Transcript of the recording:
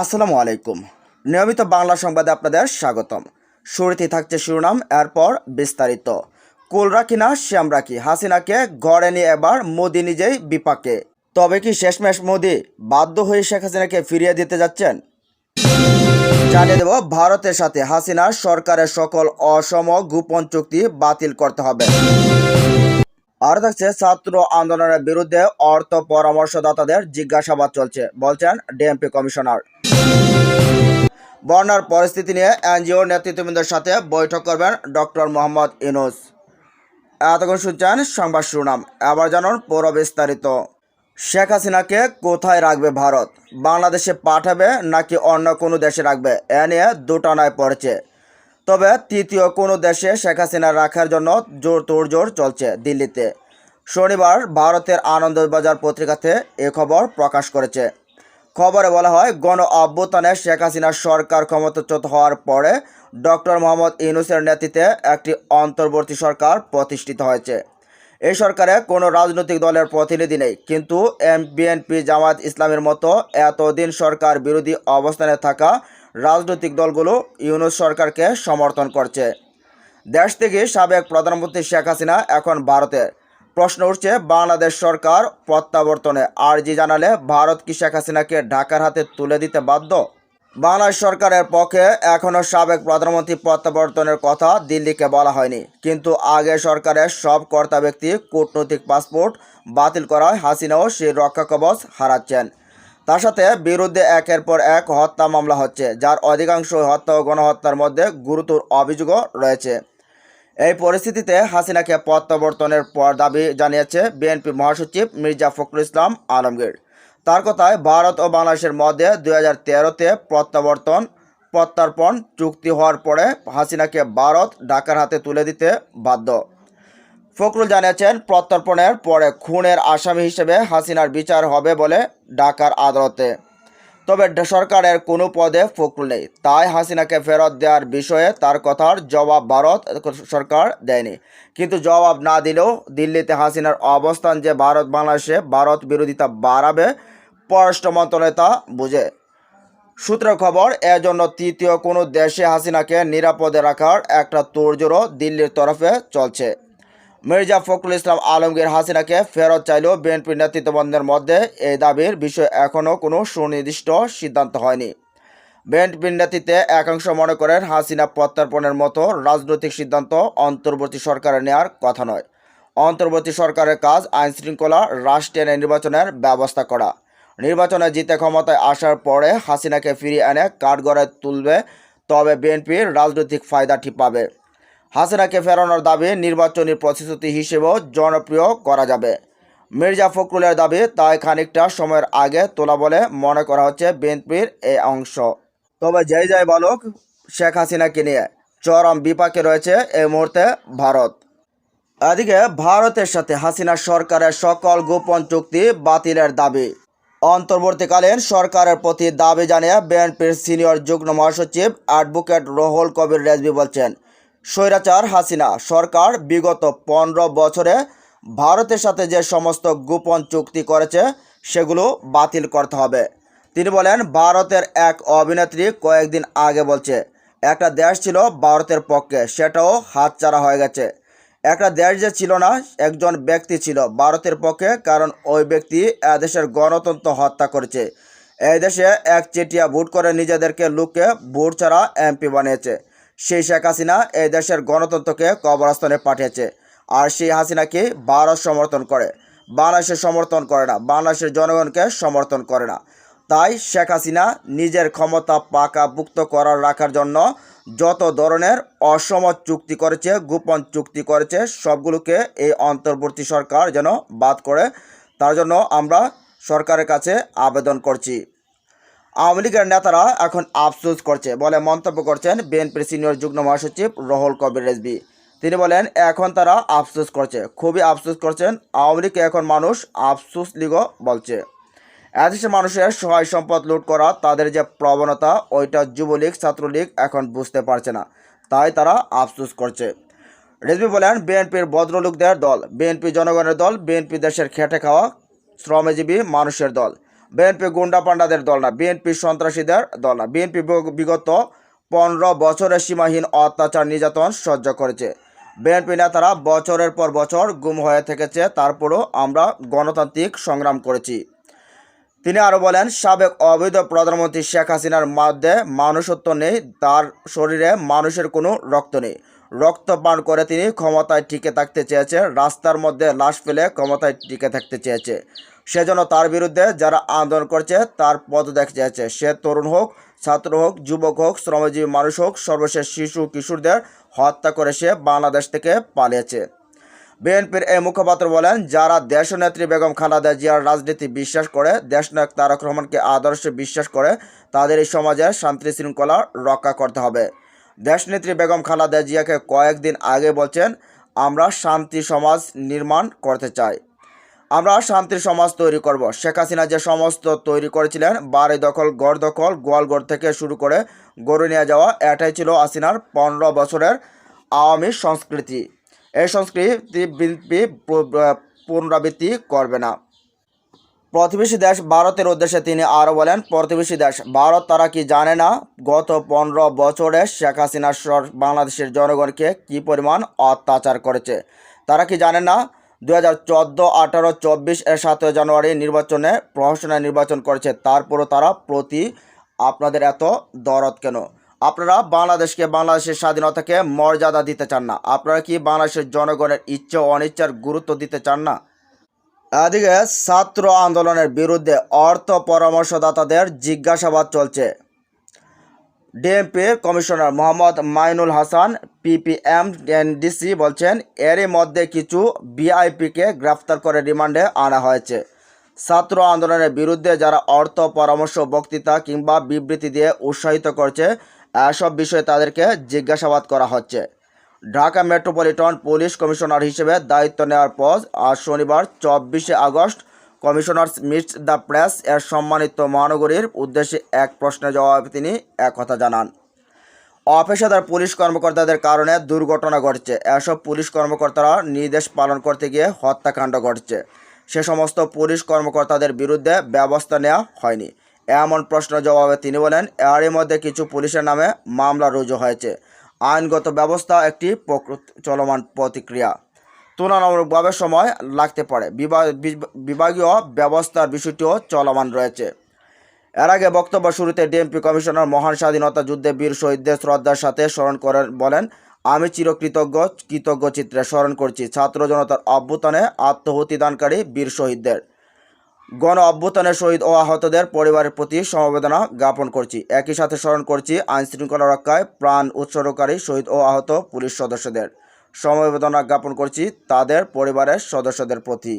আসসালামু আলাইকুম। নিয়মিত বাংলা সংবাদে আপনাদের স্বাগতম। শুরুতেই থাকছে শিরোনাম, এরপর বিস্তারিত। কুল রাখি না, শ্যাম রাখি। হাসিনাকে ঘরে নিয়ে এবার মোদি নিজেই বিপাকে। তবে কি শেষমেশ মোদি বাধ্য হয়ে শেখ হাসিনাকে ফিরিয়ে দিতে যাচ্ছেন? জানিয়ে দেব, ভারতের সাথে হাসিনার সরকারের সকল অসম গোপন চুক্তি বাতিল করতে হবে। আর থাকছে, ছাত্র আন্দোলনের বিরুদ্ধে অর্থ পরামর্শদাতাদের জিজ্ঞাসাবাদ চলছে, বলছেন ডিএমপি কমিশনার। বন্যার পরিস্থিতি নিয়ে এনজিও নেতৃত্ববৃন্দের সাথে বৈঠক করবেন ডক্টর মোহাম্মদ ইনুস এতক্ষণ শুনছেন সংবাদ শিরোনাম। এবার জানুন পৌর বিস্তারিত। শেখ হাসিনাকে কোথায় রাখবে ভারত? বাংলাদেশে পাঠাবে নাকি অন্য কোনো দেশে রাখবে? এ নিয়ে দুটানায় পড়েছে। তবে তৃতীয় কোনো দেশে শেখ হাসিনা রাখার জন্য জোর তোড়জোড় চলছে দিল্লিতে। শনিবার ভারতের আনন্দবাজার পত্রিকাতে এ খবর প্রকাশ করেছে। খবরে বলা হয়, গণ অভ্যুত্থানে শেখ হাসিনার সরকার ক্ষমতাচ্যুত হওয়ার পরে ডক্টর মোহাম্মদ ইউনুসের নেতৃত্বে একটি অন্তর্বর্তী সরকার প্রতিষ্ঠিত হয়েছে। এই সরকারে কোনো রাজনৈতিক দলের প্রতিনিধি নেই, কিন্তু এম বিএনপি জামাত ইসলামের মতো এতদিন সরকার বিরোধী অবস্থানে থাকা রাজনৈতিক দলগুলো ইউনুস সরকারকে সমর্থন করছে। দেশ থেকে সাবেক প্রধানমন্ত্রী শেখ হাসিনা এখন ভারতের। প্রশ্ন উঠছে, বাংলাদেশ সরকার প্রত্যাবর্তনে আর্জি জানালে ভারত কি শেখ হাসিনাকে ঢাকার হাতে তুলে দিতে বাধ্য? বাংলাদেশ সরকারের পক্ষে এখনও সাবেক প্রধানমন্ত্রী প্রত্যাবর্তনের কথা দিল্লিকে বলা হয়নি। কিন্তু আগে সরকারের সব কর্তা ব্যক্তি কূটনৈতিক পাসপোর্ট বাতিল করায় হাসিনাও সেই রক্ষা কবচ হারাচ্ছেন। তার সাথে বিরুদ্ধে একের পর এক হত্যা মামলা হচ্ছে, যার অধিকাংশ হত্যা ও গণহত্যার মধ্যে গুরুতর অভিযোগও রয়েছে। এই পরিস্থিতিতে হাসিনাকে প্রত্যাবর্তনের পর দাবি জানিয়েছে বিএনপি মহাসচিব মির্জা ফখরুল ইসলাম আলমগীর। তার কথায় ভারত ও বাংলাদেশের মধ্যে দুই হাজার তেরোতে প্রত্যাবর্তন, প্রত্যার্পণ চুক্তি হওয়ার পরে হাসিনাকে ভারত ঢাকার হাতে তুলে দিতে বাধ্য। ফখরুল জানিয়েছেন, প্রত্যর্পণের পরে খুনের আসামি হিসেবে হাসিনার বিচার হবে বলে ঢাকার আদালতে। তবে সরকারের কোনো পদে ফখরুল নেই। তাই হাসিনাকে ফেরত দেওয়ার বিষয়ে তার কথার জবাব ভারত সরকার দেয়নি। কিন্তু জবাব না দিলেও দিল্লিতে হাসিনার অবস্থান যে ভারত বাংলাদেশে ভারত বিরোধিতা বাড়াবে, পররাষ্ট্র মন্ত্রণালয় বুঝে। সূত্রের খবর, এজন্য তৃতীয় কোনো দেশে হাসিনাকে নিরাপদে রাখার একটা তোড়জোড়ও দিল্লির তরফে চলছে। মির্জা ফখরুল ইসলাম আলমগীর হাসিনাকে ফেরত চাইলেও বিএনপি নেতৃত্ববন্ধের মধ্যে এই দাবির বিষয়ে এখনও কোনো সুনির্দিষ্ট সিদ্ধান্ত হয়নি। বিএনপির নেতৃত্বে একাংশ মনে করেন হাসিনা প্রত্যার্পণের মতো রাজনৈতিক সিদ্ধান্ত অন্তর্বর্তী সরকারের নেওয়ার কথা নয়। অন্তর্বর্তী সরকারের কাজ আইন শৃঙ্খলা রাষ্ট্রের নির্বাচনের ব্যবস্থা করা। নির্বাচনে জিতে ক্ষমতায় আসার পরে হাসিনাকে ফিরিয়ে এনে কাঠগড়ায় তুলবে, তবে বিএনপির রাজনৈতিক ফায়দাটি পাবে হাসিনাকে ফেরানোর দাবি নির্বাচনী প্রতিশ্রুতি হিসেবেও জনপ্রিয় করা যাবে। মির্জা ফখরুলের দাবি তাই খানিকটা সময়ের আগে তোলা বলে মনে করা হচ্ছে বিএনপির এই অংশ। তবে যেই যাই বলুক, শেখ হাসিনাকে নিয়ে চরম বিপাকে রয়েছে এই মুহূর্তে ভারত। এদিকে ভারতের সাথে হাসিনা সরকারের সকল গোপন চুক্তি বাতিলের দাবি। অন্তর্বর্তীকালীন সরকারের প্রতি দাবি জানিয়ে বিএনপির সিনিয়র যুগ্ম মহাসচিব অ্যাডভোকেট রোহুল কবির রেজবি বলছেন স্বৈরাচার হাসিনা সরকার বিগত পনেরো বছরে ভারতের সাথে যে সমস্ত গোপন চুক্তি করেছে, সেগুলো বাতিল করতে হবে। তিনি বলেন, ভারতের এক অভিনেত্রী কয়েকদিন আগে বলছে, একটা দেশ ছিল ভারতের পক্ষে, সেটাও হাতছাড়া হয়ে গেছে। একটা দেশ যে ছিল না, একজন ব্যক্তি ছিল ভারতের পক্ষে, কারণ ওই ব্যক্তি এদেশের গণতন্ত্র হত্যা করেছে। এই দেশে এক চেটিয়া ভোট করে নিজেদেরকে লুকে ভোট ছাড়া এমপি বানিয়েছে। সেই শেখ হাসিনা এই দেশের গণতন্ত্রকে কবরস্থানে পাঠিয়েছে আর সেই হাসিনাকে ভারত সমর্থন করে। বাংলাদেশের সমর্থন করে না, বাংলাদেশের জনগণকে সমর্থন করে না। তাই শেখ হাসিনা নিজের ক্ষমতা পাকাভুক্ত করার রাখার জন্য যত ধরনের অসম চুক্তি করেছে, গোপন চুক্তি করেছে, সবগুলোকে এই অন্তর্বর্তী সরকার যেন বাদ করে, তার জন্য আমরা সরকারের কাছে আবেদন করছি। আওয়ামী লীগের নেতারা এখন আফসোস করছে বলে মন্তব্য করছেন বিএনপির সিনিয়র যুগ্ম মহাসচিব রহুল কবির রেজবি তিনি বলেন, এখন তারা আফসোস করছে, খুবই আফসোস করছেন, আওয়ামী লীগকে এখন মানুষ আফসোস লীগও বলছে। এদেশের মানুষের সহায় সম্পদ লুট করা, তাদের যে প্রবণতা, ওইটা যুবলীগ, ছাত্রলীগ এখন বুঝতে পারছে না। তাই তারা আফসোস করছে। রেজবি বলেন, বিএনপির ভদ্রলোকদের দল, বিএনপি জনগণের দল, বিএনপি দেশের খেটে খাওয়া শ্রমজীবী মানুষের দল। বিএনপি গুন্ডা পান্ডাদের দল না, বিএনপি সন্ত্রাসীদের দল না। বিএনপি বিগত পনেরো বছরের সীমাহীন অত্যাচার নির্যাতন সহ্য করেছে। বিএনপি নেতারা বছরের পর বছর গুম হয়ে থেকেছে, তারপরও আমরা গণতান্ত্রিক সংগ্রাম করেছি। তিনি আরও বলেন, সাবেক অবৈধ প্রধানমন্ত্রী শেখ হাসিনার মধ্যে মানুষত্ব নেই, তার শরীরে মানুষের কোনো রক্ত নেই। রক্ত পান করে তিনি ক্ষমতায় টিকে থাকতে চেয়েছে। রাস্তার মধ্যে লাশ ফেলে ক্ষমতায় টিকে থাকতে চেয়েছে। সেজন্য তার বিরুদ্ধে যারা আন্দোলন করছে, তার পদত্যাগ চেয়েছে। সে তরুণ হোক, ছাত্র হোক, যুবক হোক, শ্রমজীবী মানুষ হোক, সর্বশেষ শিশু, কিশোরদের হত্যা করে সে বাংলাদেশ থেকে পালিয়েছে। বিএনপির এই মুখপাত্র বলেন, যারা দেশনেত্রী বেগম খালেদা জিয়ার রাজনীতি বিশ্বাস করে, দেশনায়ক তারক রহমানকে আদর্শে বিশ্বাস করে, তাদের এই সমাজে শান্তি শৃঙ্খলা রক্ষা করতে হবে। দেশনেত্রী বেগম খালেদা জিয়াকে কয়েকদিন আগে বলছেন, আমরা শান্তি সমাজ নির্মাণ করতে চাই। আমরা শান্তির সমাজ তৈরি করব। শেখ হাসিনা যে সমস্ত তৈরি করেছিলেন, বাড়ি দখল গড় দখল গোয়ালগড় থেকে শুরু করে গরু নিয়ে যাওয়া, এটাই ছিল হাসিনার পনেরো বছরের আওয়ামী সংস্কৃতি। এই সংস্কৃতি বিএনপি পুনরাবৃত্তি করবে না। প্রতিবেশী দেশ ভারতের উদ্দেশ্যে তিনি আরও বলেন, প্রতিবেশী দেশ ভারত তারা কি জানে না গত পনেরো বছরে শেখ হাসিনা সর বাংলাদেশের জনগণকে কি পরিমাণ অত্যাচার করেছে? তারা কি জানে না দু হাজার চোদ্দ, আঠারো, চব্বিশ এর সাতই জানুয়ারি নির্বাচনে প্রহসনের নির্বাচন করেছে, তারপরও তারা প্রতি আপনাদের এত দরদ কেন? আপনারা বাংলাদেশকে বাংলাদেশের স্বাধীনতাকে মর্যাদা দিতে চান না। আপনারা কি বাংলাদেশের জনগণের ইচ্ছে অনিচ্ছার গুরুত্ব দিতে চান না? এদিকে ছাত্র আন্দোলনের বিরুদ্ধে অর্থ পরামর্শদাতাদের জিজ্ঞাসাবাদ চলছে। ডিএমপির commissioner Mohammad Mainul Hasan, PPM, NDC বলছেন, এরই মধ্যে কিছু বিআইপিকে গ্রেফতার করে রিমান্ডে আনা হয়েছে। ছাত্র আন্দোলনের বিরুদ্ধে যারা অর্থ পরামর্শ, বক্তৃতা কিংবা বিবৃতি দিয়ে উৎসাহিত করছে, এসব বিষয়ে তাদেরকে জিজ্ঞাসাবাদ করা হচ্ছে। ঢাকা মেট্রোপলিটন পুলিশ কমিশনার হিসেবে দায়িত্ব নেওয়ার পর আজ শনিবার, চব্বিশে August, commissioner meets the press এর সম্মানিত মহানগরীর উদ্দেশ্যে এক প্রশ্নের জবাবে তিনি একথা জানান। অপেশাদার পুলিশ কর্মকর্তাদের কারণে দুর্ঘটনা ঘটছে। এসব পুলিশ কর্মকর্তারা নির্দেশ পালন করতে গিয়ে হত্যাকাণ্ড ঘটছে। সে সমস্ত পুলিশ কর্মকর্তাদের বিরুদ্ধে ব্যবস্থা নেওয়া হয়নি। এমন প্রশ্নের জবাবে তিনি বলেন, এরই মধ্যে কিছু পুলিশের নামে মামলা রুজু হয়েছে। আইনগত ব্যবস্থা একটি চলমান প্রতিক্রিয়া। তুলনামূলকভাবে সময় লাগতে পারে। বিভা- বিভাগীয় ব্যবস্থার বিষয়টিও চলমান রয়েছে। এর আগে বক্তব্য শুরুতে ডিএমপি কমিশনার মহান স্বাধীনতা যুদ্ধে বীর শহীদদের শ্রদ্ধার সাথে স্মরণ করেন বলেন, আমি চিরকৃতজ্ঞ, কৃতজ্ঞ চিত্রে স্মরণ করছি। ছাত্র জনতার অভ্যুত্থানে আত্মহুতি দানকারী বীর শহীদদের। গণ অভ্যুত্থানের শহীদ ও আহতদের পরিবারের প্রতি সমবেদনা জ্ঞাপন করছি। একই সাথে স্মরণ করছি আইন শৃঙ্খলা রক্ষায় প্রাণ উৎসর্গকারী শহীদ ও আহত পুলিশ সদস্যদের। সমবেদনা জ্ঞাপন করছি তাদের পরিবারের সদস্যদের প্রতি।